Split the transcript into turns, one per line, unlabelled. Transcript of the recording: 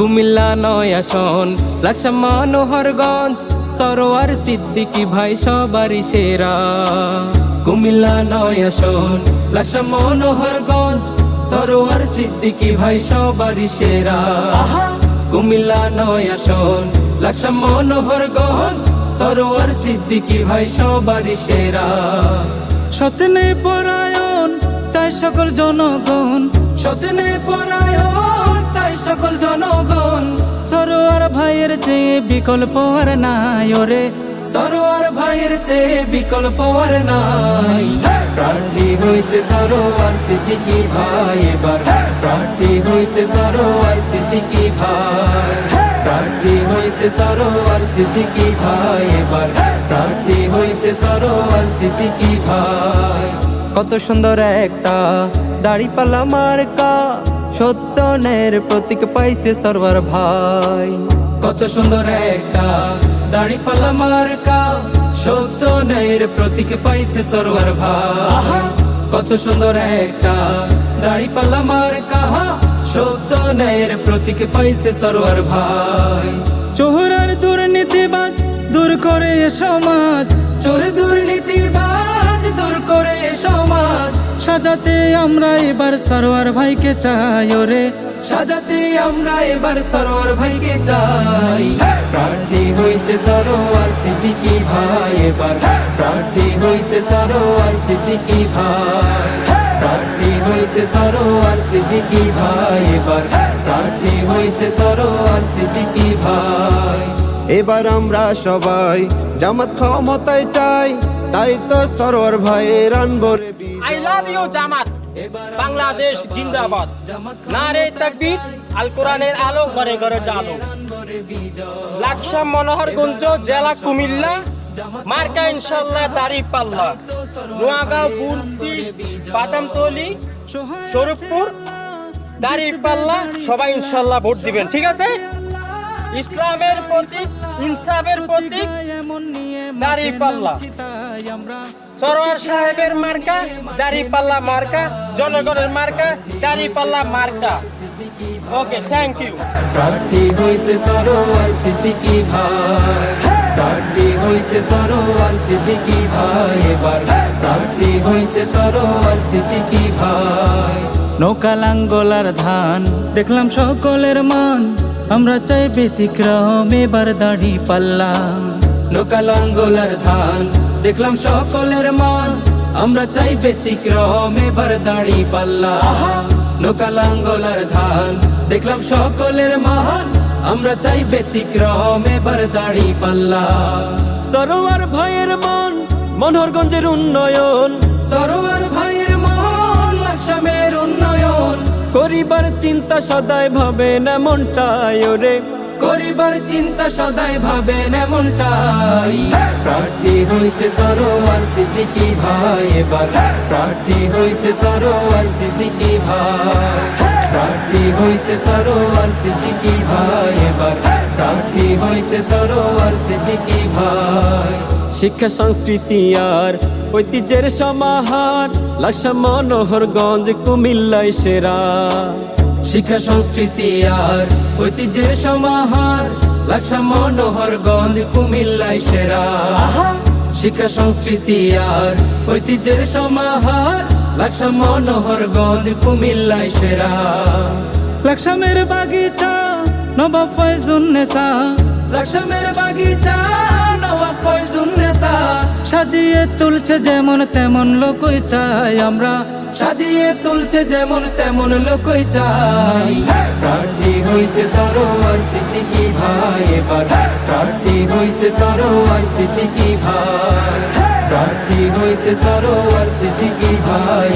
কুমিল্লা নয় আসন লাকসা মনোহরগঞ্জ সরোয়ার সিদ্দিকি ভাই সবারই সেরা। কুমিল্লা নয় আসন লাকসা মনোহরগঞ্জ সরোয়ার সিদ্দিকি ভাই সবারই সেরা। কুমিল্লা নয় আসন লাকসা মনোহরগঞ্জ সরোয়ার সিদ্দিকি ভাই সবারই সেরা।
সতনে পরায়ণ চাই সকল জনগণ।
সতনে পরায়ণ চাই সকল জনগণ।
সরোয়ার ভাইয়ের চেয়ে বিকল্প আর নাই ওরে।
সরোয়ার ভাইয়ের চেয়ে বিকল্প আর নাই। প্রার্থী হইছে সরোয়ার সিদ্দিকি ভাই এবার। প্রার্থী হইছে সরোয়ার সিদ্দিকি ভাই। প্রার্থী হইছে সরোয়ার সিদ্দিকি ভাই এবার। প্রার্থী হইছে সরোয়ার সিদ্দিকি ভাই।
কত সুন্দর একটা দাড়ি পালা মার্কা। সত্যনের প্রতীক পাইছে সরোয়ার ভাই।
কত সুন্দর একটা দাড়ি পাল্লা মার্কা সত্য ন্যায়ের প্রতীক পাইছে সরোয়ার ভাই। কত সুন্দর একটা দাড়ি পাল্লা মার্কা সত্য ন্যায়ের প্রতীক পাইছে সরোয়ার ভাই।
চোহরার দুর্নীতিবাজ দূর করে সমাজ।
চোর দুর্নীতিবাজ
সাজাতে আমরা এবার সরোয়ার ভাইকে চাই ওরে।
সাজাতে আমরা এবার সরোয়ার ভাইকে চাই। প্রার্থী হইছে সরোয়ার সিদ্দিকি ভাই এবার। প্রার্থী হইছে সরোয়ার সিদ্দিকি ভাই। প্রার্থী হইছে সরোয়ার সিদ্দিকি ভাই এবার। প্রার্থী হইছে সরোয়ার সিদ্দিকি ভাই।
এবার আমরা সবাই জামাত ক্ষমতায় চাই তাই তো সরোয়ার ভাইয়ের আনবরে
I love you Jamaat. Bangladesh জিন্দাবাদ। নারে তাকবীর আল কোরআনের আলো ঘরে ঘরে জালো। লাকসাম মনোহরগঞ্জ জেলা কুমিল্লা। মার্কা ইনশাল্লাহ দাড়ি পাল্লা। নোয়াগাঁও বুলপিস বাদামতলি স্বরূপপুর দাড়ি পাল্লা, সবাই ইনশাল্লাহ ভোট দিবেন, ঠিক আছে? ইসলামের প্রতীক, ইনসাফের প্রতীক, দাড়ি পাল্লা। সরোয়ার সাহেবের মার্কা দাড়ি পাল্লা মার্কা, জনগণের মার্কা দাড়ি পাল্লা মার্কা। ওকে থ্যাংক ইউ
প্রার্থী হইছে সরোয়ার সিদ্দিকি ভাই। প্রার্থী হইছে সরোয়ার সিদ্দিকি ভাই এবার। প্রার্থী হইছে সরোয়ার সিদ্দিকি ভাই।
নৌকা লাঙ্গলার ধান, দেখলাম সকলের মান। আমরা চাই ব্যতিক্রম, এবার দাড়ি পাল্লা
নৌকালাঙ্গলার ধান দেখলাম সকলের মান। আমরা চাই ব্যতিক্রম এবার দাঁড়ি পাল্লা নৌকালাঙ্গলার ধান। দেখলাম সকলের মহান আমরা চাই ব্যতিক্রম এবার দাঁড়ি পাল্লা।
সরোয়ার ভাইয়ের মন মনোহরগঞ্জের উন্নয়ন।
সরোয়ার ভাইয়ের মন লাকসামের উন্নয়ন।
করিবার চিন্তা সদাই ভাবে না মনটাই ওরে।
করিবার চিন্তা সদাই ভাবে না প্রার্থী হইছে সরোয়ার সিদ্দিকি ভাই এবার। প্রার্থী হইছে সরোয়ার সিদ্দিকি ভাই। প্রার্থী হইছে সরোয়ার সিদ্দিকি ভাই এবার। প্রার্থী হইছে সরোয়ার সিদ্দিকি ভাই।
শিক্ষা সংস্কৃতি আর ঐতিহ্যের সমাহার লাকসা মনোহরগঞ্জ কুমিল্লায় সেরা।
শিক্ষা সংস্কৃতি আর ঐতিহ্যের সমাহার লাকসা মনোহরগঞ্জ কুমিল্লায় সেরা। শিক্ষা, সংস্কৃতি আর ঐতিহ্যের সমাহার। লাকসা মনোহরগঞ্জ কুমিল্লায় সেরা।
লাকসামের বাগিচা, নবাব ফয়জুন্নেসা
লাকসামের বাগিচা
সাজিয়ে তুলছে যেমন তেমন লোকই চাই আমরা।
সাজিয়ে তুলছে যেমন তেমন লোকই চাই। প্রার্থী হইছে সরোয়ার সিদ্দিকি ভাই এবার। হইছে সরোয়ার সিদ্দিকি ভাই? প্রার্থী হইছে সরোয়ার সিদ্দিকি ভাই?